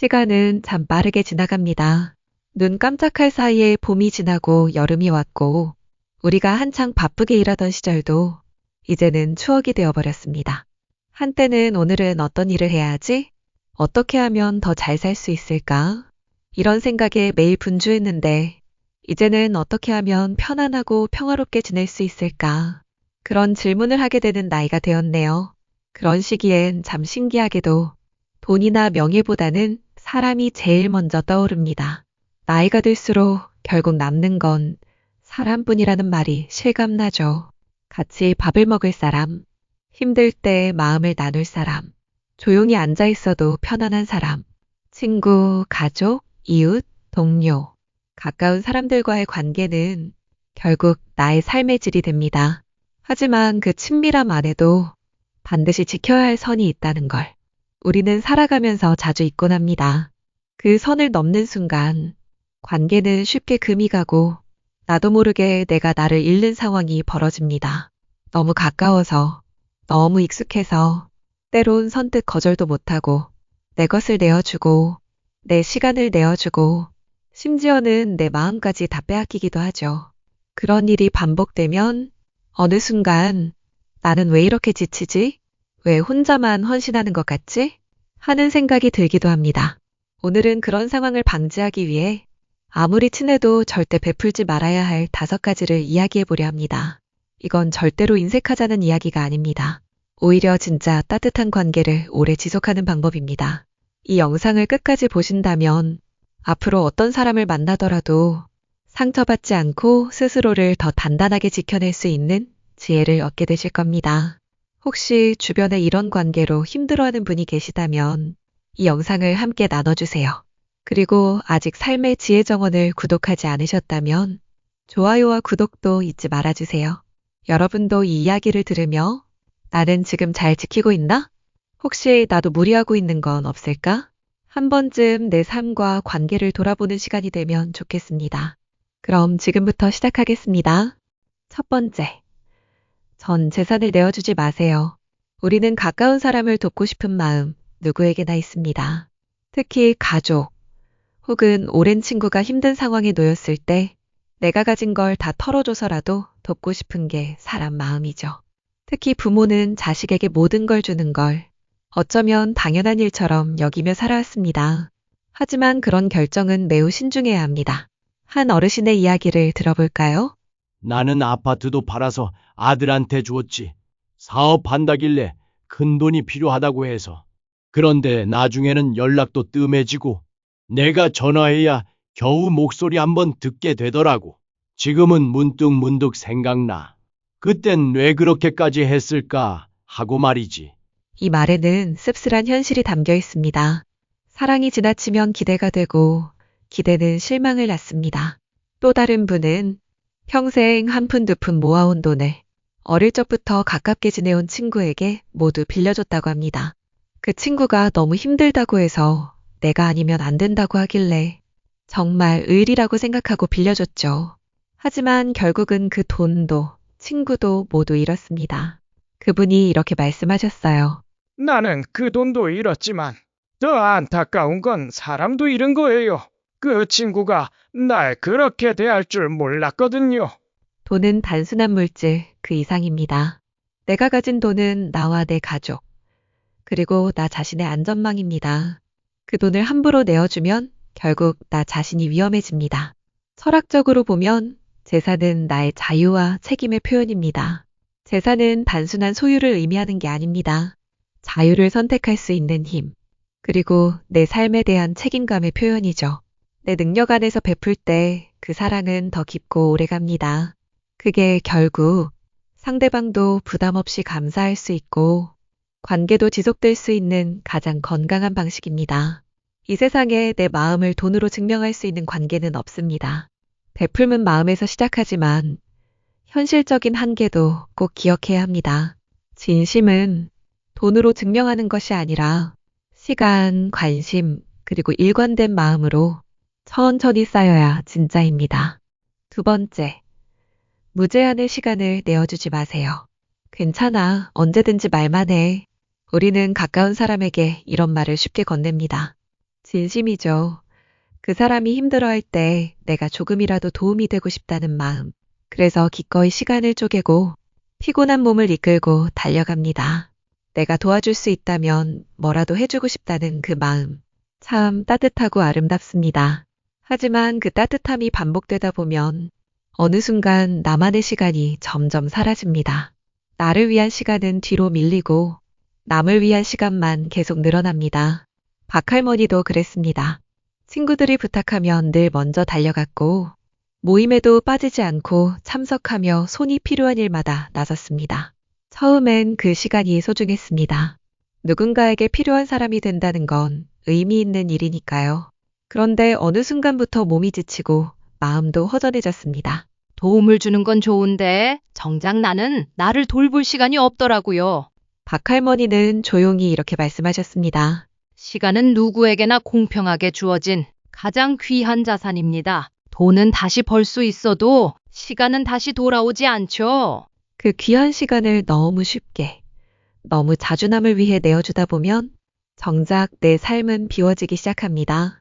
시간은 참 빠르게 지나갑니다. 눈 깜짝할 사이에 봄이 지나고 여름이 왔고, 우리가 한창 바쁘게 일하던 시절도 이제는 추억이 되어버렸습니다. 한때는 오늘은 어떤 일을 해야 하지? 어떻게 하면 더 잘 살 수 있을까? 이런 생각에 매일 분주했는데, 이제는 어떻게 하면 편안하고 평화롭게 지낼 수 있을까? 그런 질문을 하게 되는 나이가 되었네요. 그런 시기엔 참 신기하게도 돈이나 명예보다는 사람이 제일 먼저 떠오릅니다. 나이가 들수록 결국 남는 건 사람뿐이라는 말이 실감나죠. 같이 밥을 먹을 사람, 힘들 때 마음을 나눌 사람, 조용히 앉아 있어도 편안한 사람, 친구, 가족, 이웃, 동료, 가까운 사람들과의 관계는 결국 나의 삶의 질이 됩니다. 하지만 그 친밀함 안에도 반드시 지켜야 할 선이 있다는 걸 우리는 살아가면서 자주 잊곤 합니다. 그 선을 넘는 순간 관계는 쉽게 금이 가고 나도 모르게 내가 나를 잃는 상황이 벌어집니다. 너무 가까워서, 너무 익숙해서, 때론 선뜻 거절도 못하고, 내 것을 내어주고, 내 시간을 내어주고, 심지어는 내 마음까지 다 빼앗기기도 하죠. 그런 일이 반복되면 어느 순간 나는 왜 이렇게 지치지? 왜 혼자만 헌신하는 것 같지? 하는 생각이 들기도 합니다. 오늘은 그런 상황을 방지하기 위해 아무리 친해도 절대 베풀지 말아야 할 다섯 가지를 이야기해 보려 합니다. 이건 절대로 인색하자는 이야기가 아닙니다. 오히려 진짜 따뜻한 관계를 오래 지속하는 방법입니다. 이 영상을 끝까지 보신다면 앞으로 어떤 사람을 만나더라도 상처받지 않고 스스로를 더 단단하게 지켜낼 수 있는 지혜를 얻게 되실 겁니다. 혹시 주변에 이런 관계로 힘들어하는 분이 계시다면 이 영상을 함께 나눠주세요. 그리고 아직 삶의 지혜 정원을 구독하지 않으셨다면 좋아요와 구독도 잊지 말아주세요. 여러분도 이 이야기를 들으며 나는 지금 잘 지키고 있나? 혹시 나도 무리하고 있는 건 없을까? 한 번쯤 내 삶과 관계를 돌아보는 시간이 되면 좋겠습니다. 그럼 지금부터 시작하겠습니다. 첫 번째. 전 재산을 내어주지 마세요. 우리는 가까운 사람을 돕고 싶은 마음 누구에게나 있습니다. 특히 가족 혹은 오랜 친구가 힘든 상황에 놓였을 때 내가 가진 걸 다 털어줘서라도 돕고 싶은 게 사람 마음이죠. 특히 부모는 자식에게 모든 걸 주는 걸 어쩌면 당연한 일처럼 여기며 살아왔습니다. 하지만 그런 결정은 매우 신중해야 합니다. 한 어르신의 이야기를 들어볼까요? 나는 아파트도 팔아서 아들한테 주었지. 사업한다길래 큰 돈이 필요하다고 해서. 그런데 나중에는 연락도 뜸해지고 내가 전화해야 겨우 목소리 한번 듣게 되더라고. 지금은 문득 문득 생각나. 그땐 왜 그렇게까지 했을까 하고 말이지. 이 말에는 씁쓸한 현실이 담겨 있습니다. 사랑이 지나치면 기대가 되고 기대는 실망을 낳습니다. 또 다른 분은 평생 한 푼 두 푼 모아온 돈을 어릴 적부터 가깝게 지내온 친구에게 모두 빌려줬다고 합니다. 그 친구가 너무 힘들다고 해서 내가 아니면 안 된다고 하길래 정말 의리라고 생각하고 빌려줬죠. 하지만 결국은 그 돈도 친구도 모두 잃었습니다. 그분이 이렇게 말씀하셨어요. 나는 그 돈도 잃었지만 더 안타까운 건 사람도 잃은 거예요. 그 친구가 날 그렇게 대할 줄 몰랐거든요. 돈은 단순한 물질 그 이상입니다. 내가 가진 돈은 나와 내 가족, 그리고 나 자신의 안전망입니다. 그 돈을 함부로 내어주면 결국 나 자신이 위험해집니다. 철학적으로 보면 재산은 나의 자유와 책임의 표현입니다. 재산은 단순한 소유를 의미하는 게 아닙니다. 자유를 선택할 수 있는 힘, 그리고 내 삶에 대한 책임감의 표현이죠. 내 능력 안에서 베풀 때 그 사랑은 더 깊고 오래 갑니다. 그게 결국 상대방도 부담 없이 감사할 수 있고 관계도 지속될 수 있는 가장 건강한 방식입니다. 이 세상에 내 마음을 돈으로 증명할 수 있는 관계는 없습니다. 베풀은 마음에서 시작하지만 현실적인 한계도 꼭 기억해야 합니다. 진심은 돈으로 증명하는 것이 아니라 시간, 관심, 그리고 일관된 마음으로 천천히 쌓여야 진짜입니다. 두 번째, 무제한의 시간을 내어주지 마세요. 괜찮아, 언제든지 말만 해. 우리는 가까운 사람에게 이런 말을 쉽게 건넵니다. 진심이죠. 그 사람이 힘들어할 때 내가 조금이라도 도움이 되고 싶다는 마음. 그래서 기꺼이 시간을 쪼개고 피곤한 몸을 이끌고 달려갑니다. 내가 도와줄 수 있다면 뭐라도 해주고 싶다는 그 마음. 참 따뜻하고 아름답습니다. 하지만 그 따뜻함이 반복되다 보면 어느 순간 나만의 시간이 점점 사라집니다. 나를 위한 시간은 뒤로 밀리고 남을 위한 시간만 계속 늘어납니다. 박할머니도 그랬습니다. 친구들이 부탁하면 늘 먼저 달려갔고 모임에도 빠지지 않고 참석하며 손이 필요한 일마다 나섰습니다. 처음엔 그 시간이 소중했습니다. 누군가에게 필요한 사람이 된다는 건 의미 있는 일이니까요. 그런데 어느 순간부터 몸이 지치고 마음도 허전해졌습니다. 도움을 주는 건 좋은데 정작 나는 나를 돌볼 시간이 없더라고요. 박할머니는 조용히 이렇게 말씀하셨습니다. 시간은 누구에게나 공평하게 주어진 가장 귀한 자산입니다. 돈은 다시 벌 수 있어도 시간은 다시 돌아오지 않죠. 그 귀한 시간을 너무 쉽게, 너무 자주 남을 위해 내어주다 보면 정작 내 삶은 비워지기 시작합니다.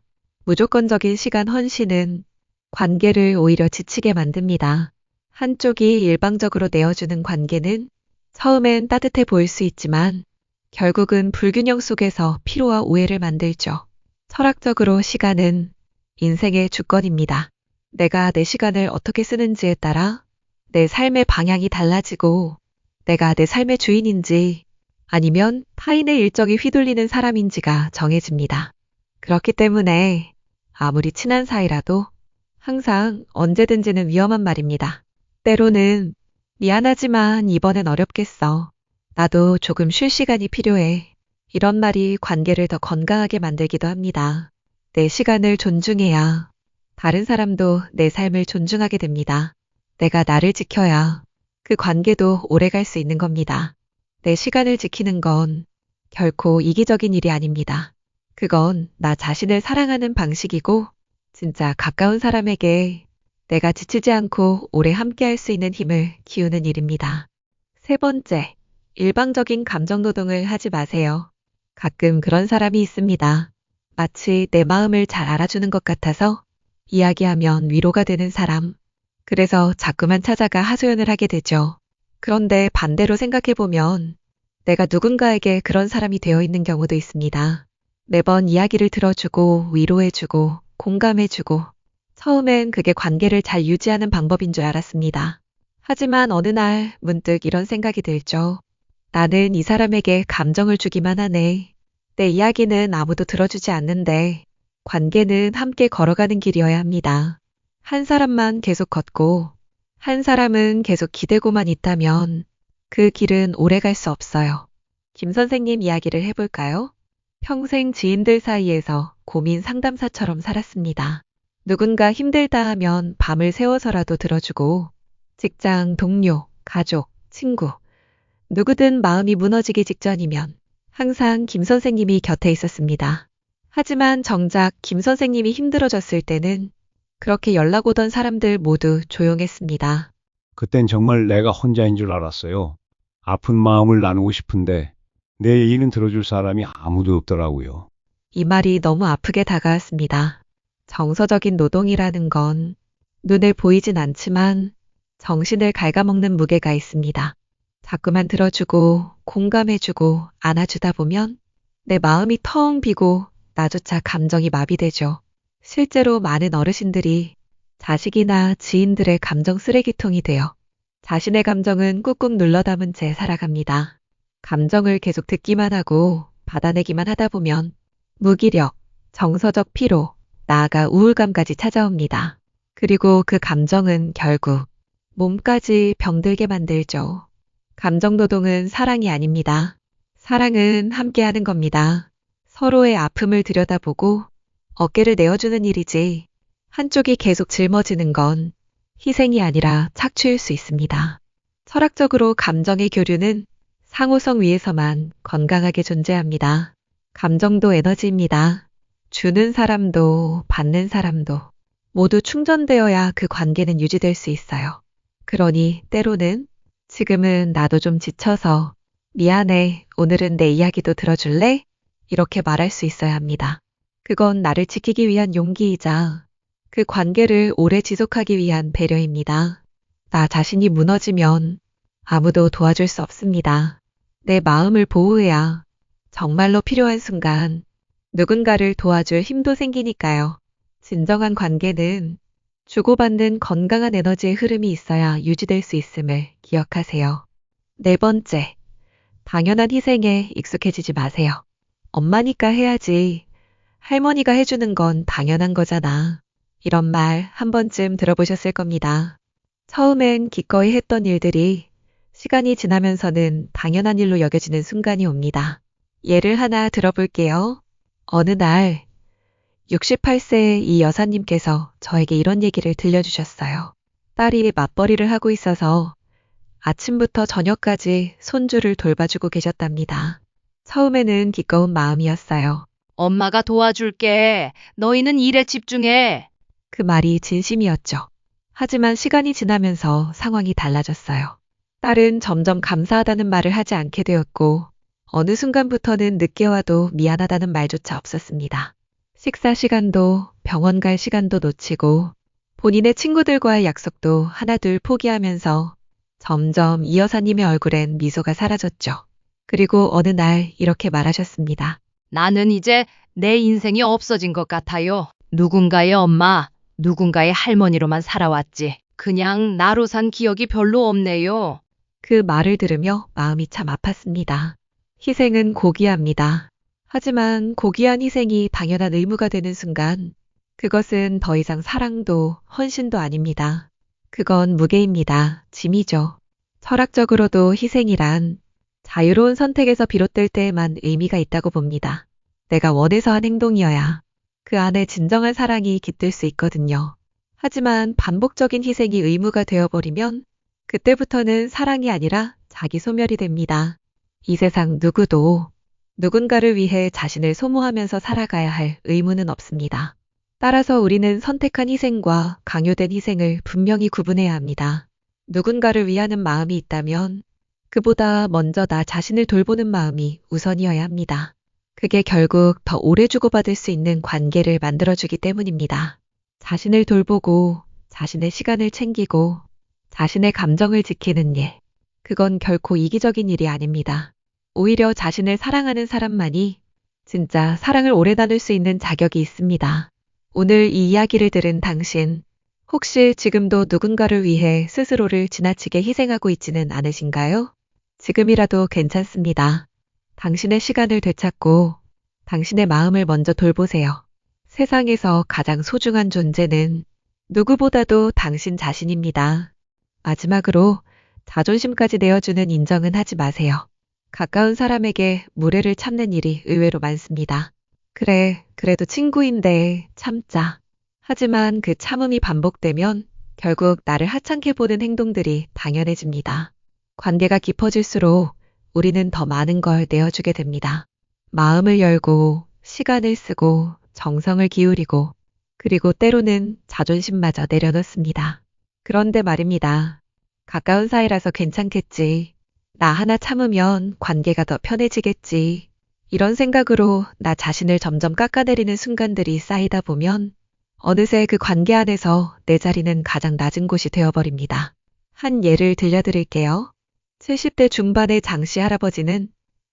무조건적인 시간 헌신은 관계를 오히려 지치게 만듭니다. 한쪽이 일방적으로 내어주는 관계는 처음엔 따뜻해 보일 수 있지만 결국은 불균형 속에서 피로와 오해를 만들죠. 철학적으로 시간은 인생의 주권입니다. 내가 내 시간을 어떻게 쓰는지에 따라 내 삶의 방향이 달라지고 내가 내 삶의 주인인지 아니면 타인의 일정에 휘둘리는 사람인지가 정해집니다. 그렇기 때문에 아무리 친한 사이라도 항상 언제든지는 위험한 말입니다. 때로는 미안하지만 이번엔 어렵겠어. 나도 조금 쉴 시간이 필요해. 이런 말이 관계를 더 건강하게 만들기도 합니다. 내 시간을 존중해야 다른 사람도 내 삶을 존중하게 됩니다. 내가 나를 지켜야 그 관계도 오래 갈 수 있는 겁니다. 내 시간을 지키는 건 결코 이기적인 일이 아닙니다. 그건 나 자신을 사랑하는 방식이고 진짜 가까운 사람에게 내가 지치지 않고 오래 함께 할 수 있는 힘을 키우는 일입니다. 세 번째, 일방적인 감정 노동을 하지 마세요. 가끔 그런 사람이 있습니다. 마치 내 마음을 잘 알아주는 것 같아서 이야기하면 위로가 되는 사람. 그래서 자꾸만 찾아가 하소연을 하게 되죠. 그런데 반대로 생각해보면 내가 누군가에게 그런 사람이 되어 있는 경우도 있습니다. 매번 이야기를 들어주고 위로해주고 공감해주고 처음엔 그게 관계를 잘 유지하는 방법인 줄 알았습니다. 하지만 어느 날 문득 이런 생각이 들죠. 나는 이 사람에게 감정을 주기만 하네. 내 이야기는 아무도 들어주지 않는데 관계는 함께 걸어가는 길이어야 합니다. 한 사람만 계속 걷고 한 사람은 계속 기대고만 있다면 그 길은 오래 갈 수 없어요. 김 선생님 이야기를 해볼까요? 평생 지인들 사이에서 고민 상담사처럼 살았습니다. 누군가 힘들다 하면 밤을 새워서라도 들어주고 직장 동료, 가족, 친구, 누구든 마음이 무너지기 직전이면 항상 김 선생님이 곁에 있었습니다. 하지만 정작 김 선생님이 힘들어졌을 때는 그렇게 연락 오던 사람들 모두 조용했습니다. 그땐 정말 내가 혼자인 줄 알았어요. 아픈 마음을 나누고 싶은데 내 얘기는 들어줄 사람이 아무도 없더라고요. 이 말이 너무 아프게 다가왔습니다. 정서적인 노동이라는 건 눈에 보이진 않지만 정신을 갉아먹는 무게가 있습니다. 자꾸만 들어주고 공감해주고 안아주다 보면 내 마음이 텅 비고 나조차 감정이 마비되죠. 실제로 많은 어르신들이 자식이나 지인들의 감정 쓰레기통이 되어 자신의 감정은 꾹꾹 눌러 담은 채 살아갑니다. 감정을 계속 듣기만 하고 받아내기만 하다 보면 무기력, 정서적 피로, 나아가 우울감까지 찾아옵니다. 그리고 그 감정은 결국 몸까지 병들게 만들죠. 감정노동은 사랑이 아닙니다. 사랑은 함께하는 겁니다. 서로의 아픔을 들여다보고 어깨를 내어주는 일이지 한쪽이 계속 짊어지는 건 희생이 아니라 착취일 수 있습니다. 철학적으로 감정의 교류는 상호성 위에서만 건강하게 존재합니다. 감정도 에너지입니다. 주는 사람도 받는 사람도 모두 충전되어야 그 관계는 유지될 수 있어요. 그러니 때로는 지금은 나도 좀 지쳐서 미안해. 오늘은 내 이야기도 들어줄래? 이렇게 말할 수 있어야 합니다. 그건 나를 지키기 위한 용기이자 그 관계를 오래 지속하기 위한 배려입니다. 나 자신이 무너지면 아무도 도와줄 수 없습니다. 내 마음을 보호해야 정말로 필요한 순간 누군가를 도와줄 힘도 생기니까요. 진정한 관계는 주고받는 건강한 에너지의 흐름이 있어야 유지될 수 있음을 기억하세요. 네 번째, 당연한 희생에 익숙해지지 마세요. 엄마니까 해야지. 할머니가 해주는 건 당연한 거잖아. 이런 말 한 번쯤 들어보셨을 겁니다. 처음엔 기꺼이 했던 일들이 시간이 지나면서는 당연한 일로 여겨지는 순간이 옵니다. 예를 하나 들어볼게요. 어느 날 68세의 이 여사님께서 저에게 이런 얘기를 들려주셨어요. 딸이 맞벌이를 하고 있어서 아침부터 저녁까지 손주를 돌봐주고 계셨답니다. 처음에는 기꺼운 마음이었어요. 엄마가 도와줄게. 너희는 일에 집중해. 그 말이 진심이었죠. 하지만 시간이 지나면서 상황이 달라졌어요. 딸은 점점 감사하다는 말을 하지 않게 되었고, 어느 순간부터는 늦게 와도 미안하다는 말조차 없었습니다. 식사 시간도 병원 갈 시간도 놓치고, 본인의 친구들과의 약속도 하나둘 포기하면서 점점 이 여사님의 얼굴엔 미소가 사라졌죠. 그리고 어느 날 이렇게 말하셨습니다. 나는 이제 내 인생이 없어진 것 같아요. 누군가의 엄마, 누군가의 할머니로만 살아왔지. 그냥 나로 산 기억이 별로 없네요. 그 말을 들으며 마음이 참 아팠습니다. 희생은 고귀합니다. 하지만 고귀한 희생이 당연한 의무가 되는 순간, 그것은 더 이상 사랑도 헌신도 아닙니다. 그건 무게입니다. 짐이죠. 철학적으로도 희생이란 자유로운 선택에서 비롯될 때에만 의미가 있다고 봅니다. 내가 원해서 한 행동이어야 그 안에 진정한 사랑이 깃들 수 있거든요. 하지만 반복적인 희생이 의무가 되어버리면 그때부터는 사랑이 아니라 자기 소멸이 됩니다. 이 세상 누구도 누군가를 위해 자신을 소모하면서 살아가야 할 의무는 없습니다. 따라서 우리는 선택한 희생과 강요된 희생을 분명히 구분해야 합니다. 누군가를 위하는 마음이 있다면 그보다 먼저 나 자신을 돌보는 마음이 우선이어야 합니다. 그게 결국 더 오래 주고받을 수 있는 관계를 만들어주기 때문입니다. 자신을 돌보고 자신의 시간을 챙기고 자신의 감정을 지키는 일. 그건 결코 이기적인 일이 아닙니다. 오히려 자신을 사랑하는 사람만이 진짜 사랑을 오래 나눌 수 있는 자격이 있습니다. 오늘 이 이야기를 들은 당신, 혹시 지금도 누군가를 위해 스스로를 지나치게 희생하고 있지는 않으신가요? 지금이라도 괜찮습니다. 당신의 시간을 되찾고 당신의 마음을 먼저 돌보세요. 세상에서 가장 소중한 존재는 누구보다도 당신 자신입니다. 마지막으로 자존심까지 내어주는 인정은 하지 마세요. 가까운 사람에게 무례를 참는 일이 의외로 많습니다. 그래, 그래도 친구인데 참자. 하지만 그 참음이 반복되면 결국 나를 하찮게 보는 행동들이 당연해집니다. 관계가 깊어질수록 우리는 더 많은 걸 내어주게 됩니다. 마음을 열고 시간을 쓰고 정성을 기울이고 그리고 때로는 자존심마저 내려놓습니다. 그런데 말입니다. 가까운 사이라서 괜찮겠지. 나 하나 참으면 관계가 더 편해지겠지. 이런 생각으로 나 자신을 점점 깎아내리는 순간들이 쌓이다 보면 어느새 그 관계 안에서 내 자리는 가장 낮은 곳이 되어버립니다. 한 예를 들려드릴게요. 70대 중반의 장씨 할아버지는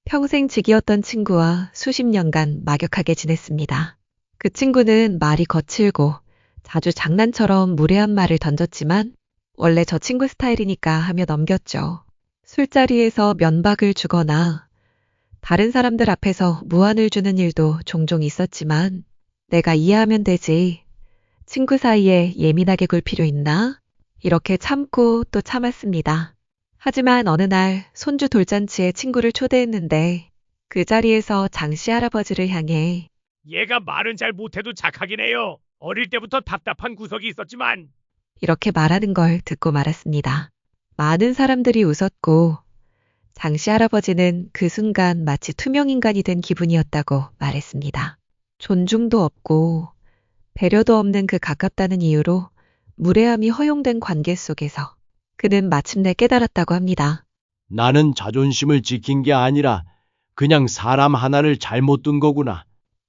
평생 직이었던 친구와 수십 년간 막역하게 지냈습니다. 그 친구는 말이 거칠고 자주 장난처럼 무례한 말을 던졌지만 원래 저 친구 스타일이니까 하며 넘겼죠. 술자리에서 면박을 주거나 다른 사람들 앞에서 무안을 주는 일도 종종 있었지만 내가 이해하면 되지. 친구 사이에 예민하게 굴 필요 있나? 이렇게 참고 또 참았습니다. 하지만 어느 날 손주 돌잔치에 친구를 초대했는데 그 자리에서 장씨 할아버지를 향해 얘가 말은 잘 못해도 착하긴 해요. 어릴 때부터 답답한 구석이 있었지만 이렇게 말하는 걸 듣고 말았습니다. 많은 사람들이 웃었고 장씨 할아버지는 그 순간 마치 투명인간이 된 기분이었다고 말했습니다. 존중도 없고 배려도 없는 그 가깝다는 이유로 무례함이 허용된 관계 속에서 그는 마침내 깨달았다고 합니다. 나는 자존심을 지킨 게 아니라 그냥 사람 하나를 잘못 둔 거구나.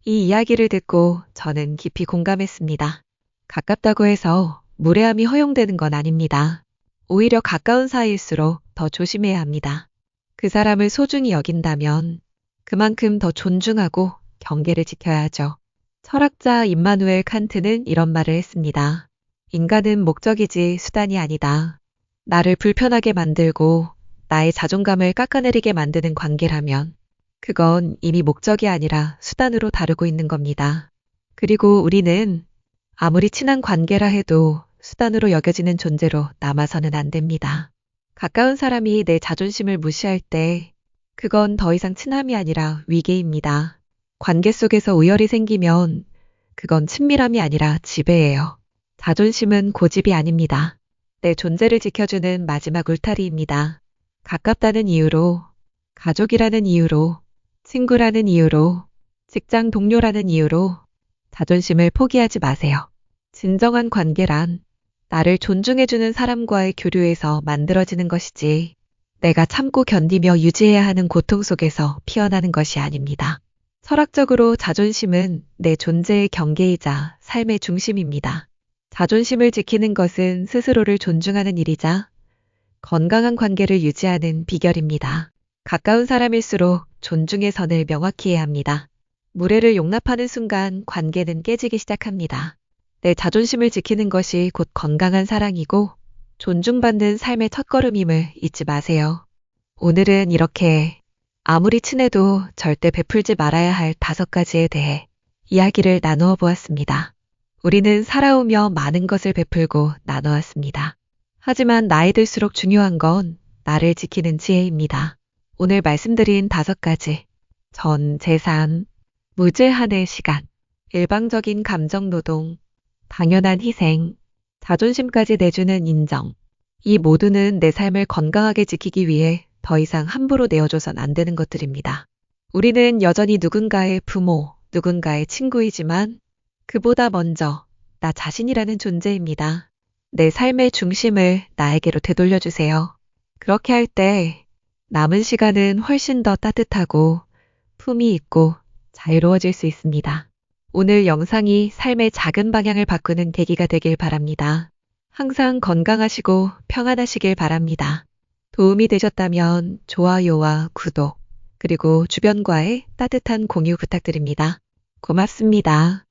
이 이야기를 듣고 저는 깊이 공감했습니다. 가깝다고 해서 무례함이 허용되는 건 아닙니다. 오히려 가까운 사이일수록 더 조심해야 합니다. 그 사람을 소중히 여긴다면 그만큼 더 존중하고 경계를 지켜야 하죠. 철학자 임마누엘 칸트는 이런 말을 했습니다. 인간은 목적이지 수단이 아니다. 나를 불편하게 만들고 나의 자존감을 깎아내리게 만드는 관계라면 그건 이미 목적이 아니라 수단으로 다루고 있는 겁니다. 그리고 우리는 아무리 친한 관계라 해도 수단으로 여겨지는 존재로 남아서는 안 됩니다. 가까운 사람이 내 자존심을 무시할 때 그건 더 이상 친함이 아니라 위계입니다. 관계 속에서 우열이 생기면 그건 친밀함이 아니라 지배예요. 자존심은 고집이 아닙니다. 내 존재를 지켜주는 마지막 울타리입니다. 가깝다는 이유로, 가족이라는 이유로, 친구라는 이유로, 직장 동료라는 이유로 자존심을 포기하지 마세요. 진정한 관계란 나를 존중해주는 사람과의 교류에서 만들어지는 것이지 내가 참고 견디며 유지해야 하는 고통 속에서 피어나는 것이 아닙니다. 철학적으로 자존심은 내 존재의 경계이자 삶의 중심입니다. 자존심을 지키는 것은 스스로를 존중하는 일이자 건강한 관계를 유지하는 비결입니다. 가까운 사람일수록 존중의 선을 명확히 해야 합니다. 무례를 용납하는 순간 관계는 깨지기 시작합니다. 내 자존심을 지키는 것이 곧 건강한 사랑이고 존중받는 삶의 첫걸음임을 잊지 마세요. 오늘은 이렇게 아무리 친해도 절대 베풀지 말아야 할 다섯 가지에 대해 이야기를 나누어 보았습니다. 우리는 살아오며 많은 것을 베풀고 나누었습니다. 하지만 나이 들수록 중요한 건 나를 지키는 지혜입니다. 오늘 말씀드린 다섯 가지. 전, 재산, 무제한의 시간, 일방적인 감정 노동, 당연한 희생, 자존심까지 내주는 인정. 이 모두는 내 삶을 건강하게 지키기 위해 더 이상 함부로 내어줘선 안 되는 것들입니다. 우리는 여전히 누군가의 부모, 누군가의 친구이지만 그보다 먼저 나 자신이라는 존재입니다. 내 삶의 중심을 나에게로 되돌려주세요. 그렇게 할 때 남은 시간은 훨씬 더 따뜻하고 품이 있고 자유로워질 수 있습니다. 오늘 영상이 삶의 작은 방향을 바꾸는 계기가 되길 바랍니다. 항상 건강하시고 평안하시길 바랍니다. 도움이 되셨다면 좋아요와 구독, 그리고 주변과의 따뜻한 공유 부탁드립니다. 고맙습니다.